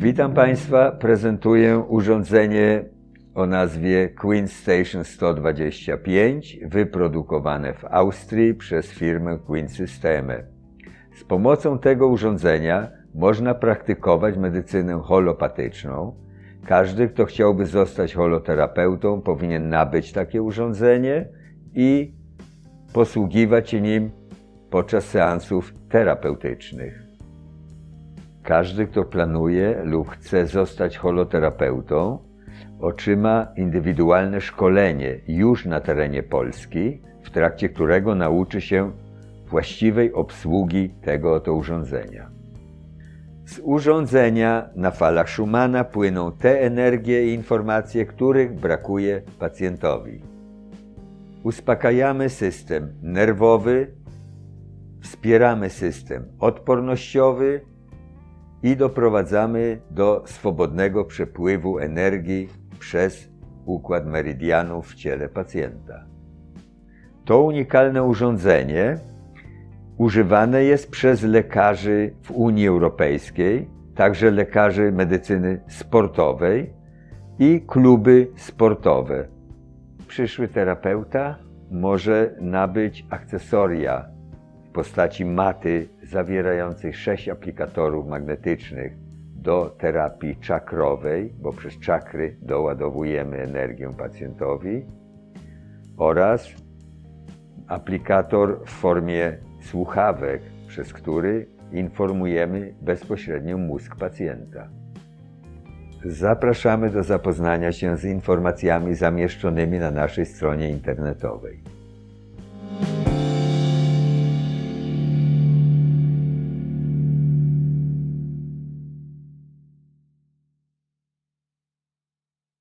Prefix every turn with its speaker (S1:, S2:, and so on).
S1: Witam Państwa. Prezentuję urządzenie o nazwie Queen Station 125, wyprodukowane w Austrii przez firmę Queen Systemy. Z pomocą tego urządzenia można praktykować medycynę holopatyczną. Każdy, kto chciałby zostać holoterapeutą, powinien nabyć takie urządzenie i posługiwać się nim podczas seansów terapeutycznych. Każdy, kto planuje lub chce zostać holoterapeutą, otrzyma indywidualne szkolenie już na terenie Polski, w trakcie którego nauczy się właściwej obsługi tego oto urządzenia. Z urządzenia na falach Schumana płyną te energie i informacje, których brakuje pacjentowi. Uspokajamy system nerwowy, wspieramy system odpornościowy i doprowadzamy do swobodnego przepływu energii przez układ meridianów w ciele pacjenta. To unikalne urządzenie używane jest przez lekarzy w Unii Europejskiej, także lekarzy medycyny sportowej i kluby sportowe. Przyszły terapeuta może nabyć akcesoria postaci maty zawierającej sześć aplikatorów magnetycznych do terapii czakrowej, bo przez czakry doładowujemy energię pacjentowi, oraz aplikator w formie słuchawek, przez który informujemy bezpośrednio mózg pacjenta. Zapraszamy do zapoznania się z informacjami zamieszczonymi na naszej stronie internetowej.